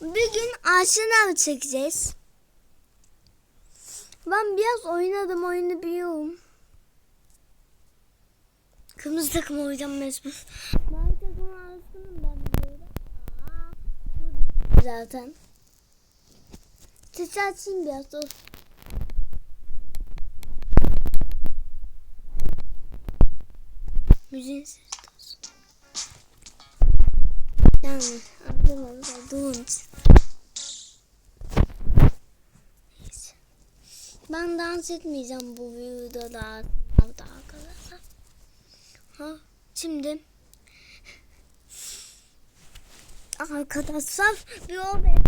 Bir gün Arsenal çekeceğiz. Ben biraz oynadım oyunu biliyorum. Kırmızı takım oynayacağım mecbur. Mavi takım Arsenal'ım ben biliyorum. Zaten. Sesi açayım biraz dur. Müziğin sesi olsun. Yani anlamadım. Durun için. Neyse. Ben dans etmeyeceğim bu videoda da arkadaşlar. Ha, şimdi arkadaşlar bir o benim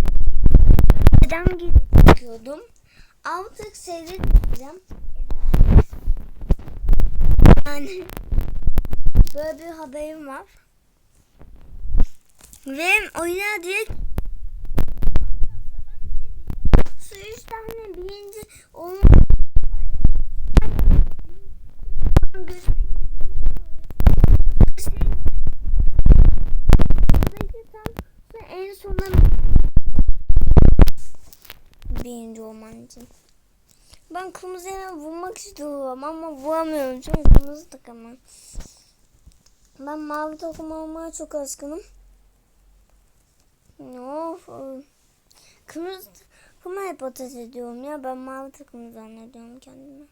neden gidiyordum. Artık seyredeceğim. Yani böyle bir haberim var. Ve oyuna direkt şu üç tane birinci olma en sona birinci olman için. Ben kırmızıya vurmak istiyorum ama vuramıyorum çünkü kırmızı takımım. Ben mavi takım olmaya çok askınım. Of. Kırmızı takıma hep ateş ediyorum ya. Ben mavi takımı zannediyorum kendimi.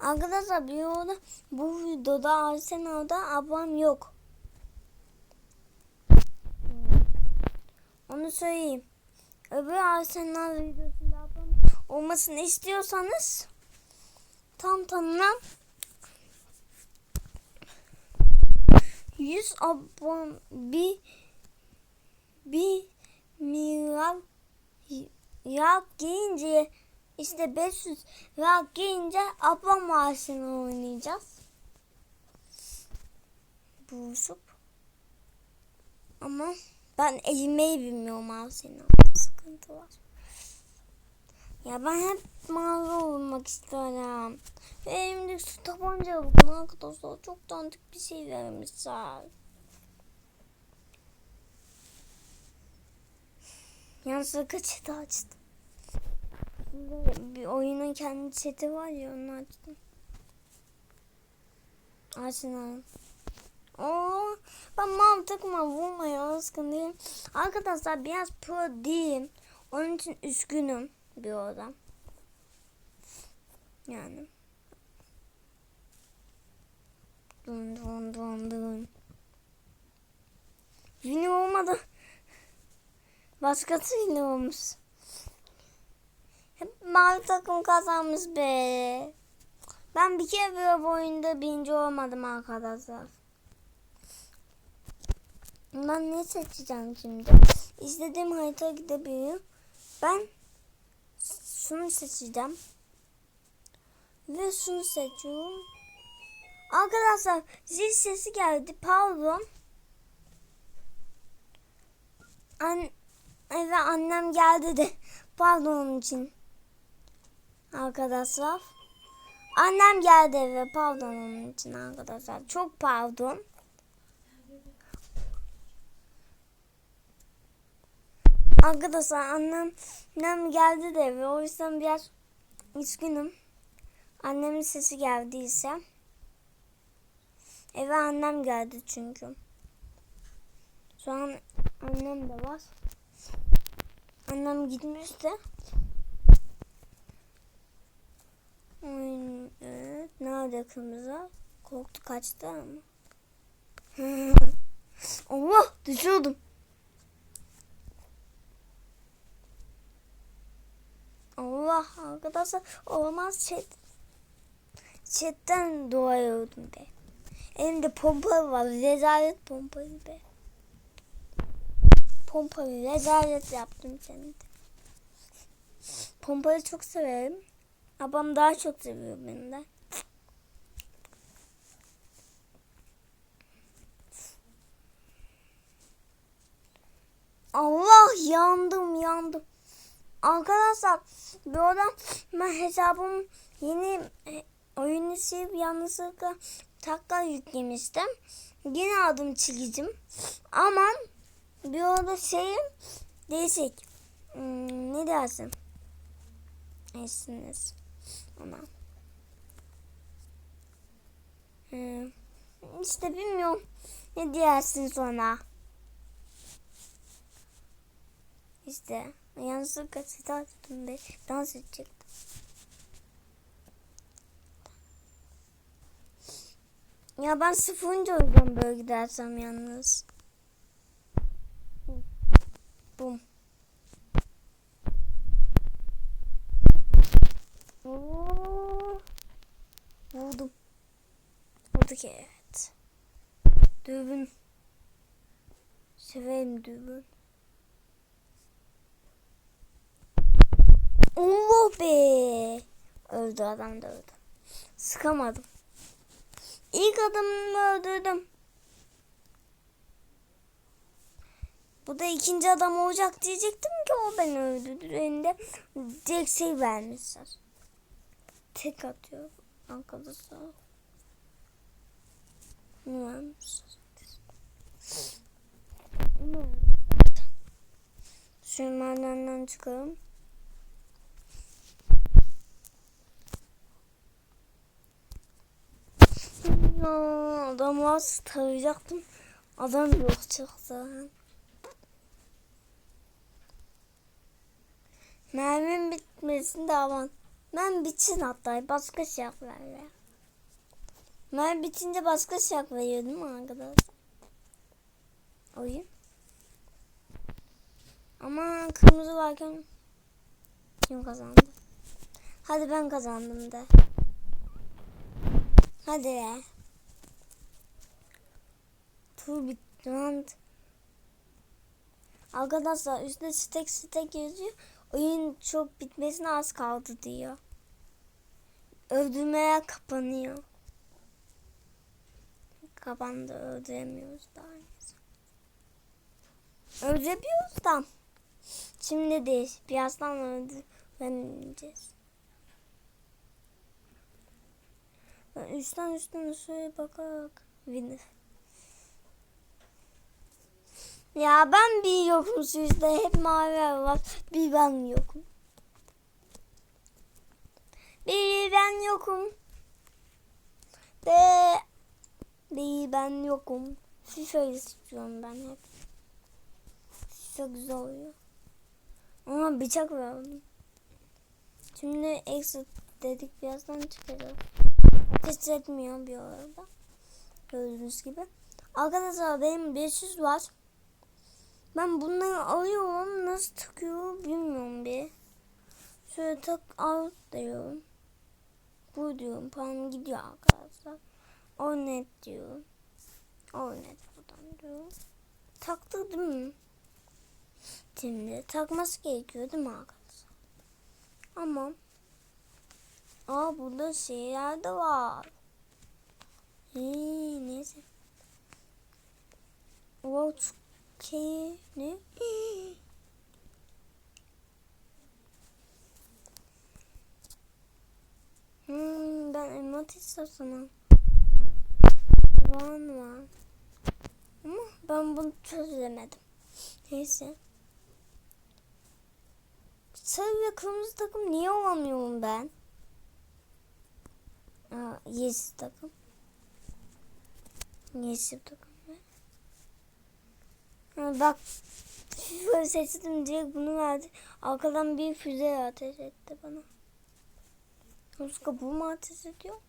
Arkadaşlar bir yolda bu videoda Arsenal'da ablam yok. Onu söyleyeyim. Öbür Arsenal videosunda ablam olmasını istiyorsanız tam tamına 100 abon bir bir milyar yak giyince işte 500 yak giyince ablam maaşını oynayacağız. Buluşup ama ben eğilmeyi bilmiyorum Arsene. Sıkıntı var. Ya ben hep mavi olmak isterim. Ve elimdeki su tabanca bakın arkadaşlar. Çok dandik bir şey vermişler. Yanlışlıkla çete açtım. Bir oyunun kendi çeti var ya onu açtım. Açın Oo, ben mavi takıma vurmaya alışkın değilim. Arkadaşlar biraz pro değilim. Onun için üzgünüm bir oradan. Yani. Dun dun dun dun. Yine olmadı. Başkasıyla olmuş. Hep mavi takım kazanmış be. Ben bir kere böyle oyunda birinci olmadım arkadaşlar. Ben ne seçeceğim şimdi? İstediğim harita gidebilirim. Ben şunu seçeceğim. Ve şunu seçiyorum. Arkadaşlar zil sesi geldi. Pardon. An ve annem geldi de. Pardon onun için. Arkadaşlar. Annem geldi eve. Pardon onun için arkadaşlar. Çok pardon. Arkadaşlar annem, annem geldi de eve. O yüzden biraz üzgünüm. Annemin sesi geldiyse. Eve annem geldi çünkü. Şu an annem de var. Annem gitmişti. Evet. Nerede kırmızı? Korktu kaçtı ama. Allah düşüyordum. Arkadaşlar olmaz chat. Chatten doğuyordum be. Elimde pompa var. Rezalet pompayı be. Pompayı rezalet yaptım senin de. Pompayı çok severim. Abam daha çok seviyor benden. Allah yandım yandım. Arkadaşlar bu arada ben hesabım yeni e, oyunu silip yanlışlıkla takla yüklemiştim. Yine aldım çekicim. Ama bir orada şeyim değişik. Hmm, ne dersin? Esiniz. Ona. Hmm, işte bilmiyorum. Ne dersin sonra? İşte yanlışlıkla silah tuttum ve dans edecektim. Ya ben sıfırıncı olacağım böyle gidersem yalnız. Bum. Oo. Vurdum. Vurduk evet. Dürbün. Severim dürbün. Allah be. Öldü adam da öldü. Sıkamadım. İlk adamımı öldürdüm. Bu da ikinci adam olacak diyecektim ki o beni öldürdüğünde direkt şey vermişler. Tek atıyor arkadaşlar. Ne vermişler? Ne merdivenden çıkalım. Ya adam az tarayacaktım. Adam yok çıktı. Mermim bitmesin de aman. Ben bitsin hatta başka şey ver ya. Ben bitince başka şey veriyor değil mi arkadaşlar? Oyun. Ama kırmızı varken kim kazandı? Hadi ben kazandım de. Hadi be. Tur bitti lan. Arkadaşlar üstte stek stek yazıyor. Oyun çok bitmesine az kaldı diyor. Öldürmeye kapanıyor. Kapandı öldüremiyoruz daha. Öldürebiliyoruz da. Şimdi değil. Birazdan öldüremeyeceğiz. Üstten üstten şöyle bakarak winner. Ya ben bir yokum işte hep mavi var. Bir ben yokum. Bir ben yokum. Ve bir ben yokum. FIFA istiyorum ben hep. FIFA güzel oluyor. Ama bıçak verdim. Şimdi exit dedik birazdan çıkacağız. Ateş etmiyor bir arada. Gördüğünüz gibi. Arkadaşlar benim 500 var. Ben bunları alıyorum nasıl takıyor bilmiyorum bir. Şöyle tak al diyorum. Bu diyorum param gidiyor arkadaşlar. O net diyorum. O net buradan diyorum. Taktı değil mi? Şimdi takması gerekiyor değil mi arkadaşlar? Ama Aa burada şeyler de var. Hii, neyse. Wow, çok şey ne? Hmm, ben emot istiyorsam. Van var. Ama ben bunu çözemedim. Neyse. Sarı ve kırmızı takım niye olamıyorum ben? Aa, yeşil takım. Yeşil takım. Bak böyle seçtim direkt bunu verdi. Arkadan bir füze ateş etti bana. Yoksa bu mu ateş ediyor?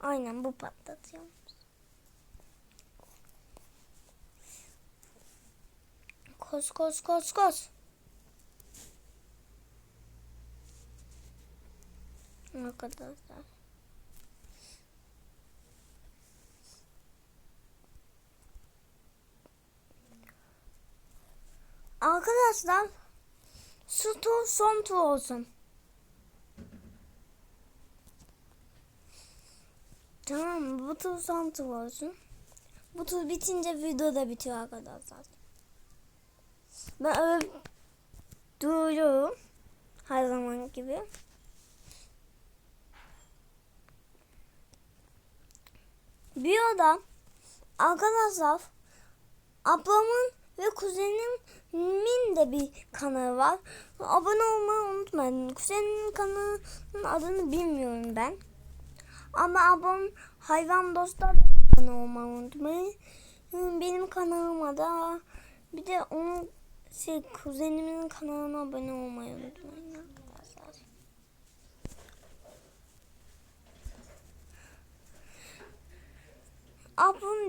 Aynen bu patlatıyor. Koş koş koş koş. Arkadaşlar. Arkadaşlar şu tur son tur olsun. Tamam? Bu tur son tur olsun. Bu tur bitince video da bitiyor arkadaşlar. Ben öyle duruyorum. Her zaman gibi. bir oda arkadaşlar ablamın ve kuzenimin de bir kanalı var. Abone olmayı unutmayın. Kuzenimin kanalının adını bilmiyorum ben. Ama ablam hayvan dostlar abone olmayı unutmayın. Benim kanalıma da bir de onun şey kuzenimin kanalına abone olmayı unutmayın arkadaşlar.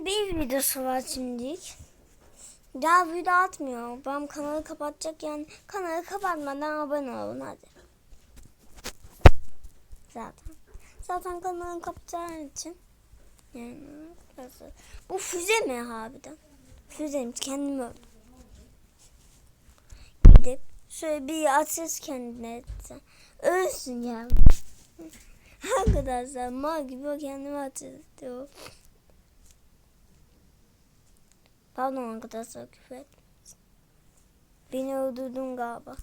Bir videosu var şimdilik. Daha video atmıyor. Ben kanalı kapatacak yani kanalı kapatmadan abone olun hadi. Zaten. Zaten kanalı kapatacağı için. Yani nasıl? Bu füze mi harbiden? Füzeymiş kendimi öldüm. Gidip şöyle bir atış kendine etsen. Ölsün ya. Arkadaşlar mal gibi o kendimi atıyor. Pardon arkadaşlar küfür ettim. Beni öldürdün galiba.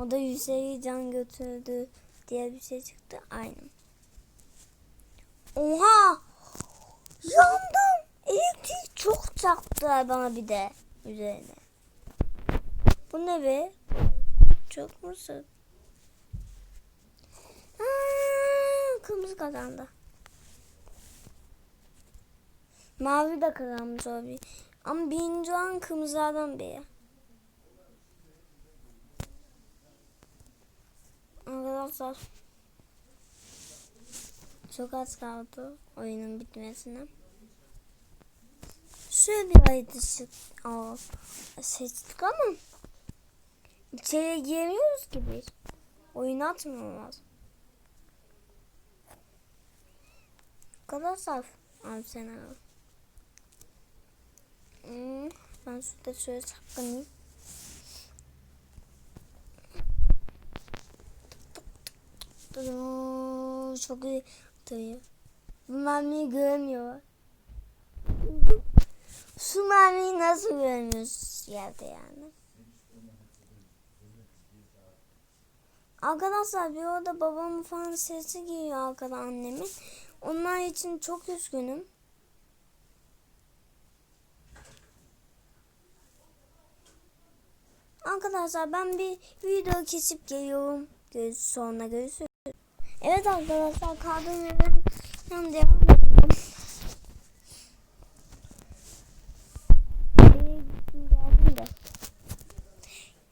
O da Hüseyin can götürdü diye bir şey çıktı. Aynen. Oha! Yandım. Elektrik çok çarptı bana bir de üzerine. Bu ne be? Çok musun? Aa, kırmızı kazandı. Mavi de kazanmış abi. Ama birinci olan kırmızılardan biri. Arkadaşlar. Çok az kaldı oyunun bitmesine. Şöyle bir ayıcı o seçtik ama içeriye giremiyoruz ki biz. Oyun atmıyorlar. Arkadaşlar. Abi sen al. Hmm, ben şurada şöyle saklanayım. Çok iyi duyuyor. Bu mermiyi görmüyor. Şu mermiyi nasıl görmüyoruz yerde yani? Arkadaşlar bir orada babamın falan sesi geliyor arkadan annemin. Onlar için çok üzgünüm. Arkadaşlar ben bir video kesip geliyorum. Görüş sonra görüşürüz. Evet arkadaşlar kaldığım yerden devam ediyorum. De.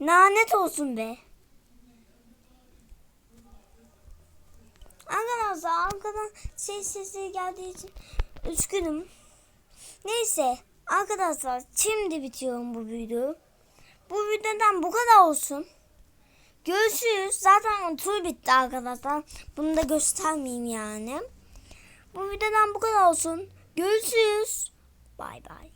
Lanet olsun be. Arkadaşlar arkadan ses sesi geldiği için üzgünüm. Neyse arkadaşlar şimdi bitiyorum bu videoyu. Bu videodan bu kadar olsun. Görüşürüz. Zaten tur bitti arkadaşlar. Bunu da göstermeyeyim yani. Bu videodan bu kadar olsun. Görüşürüz. Bay bay.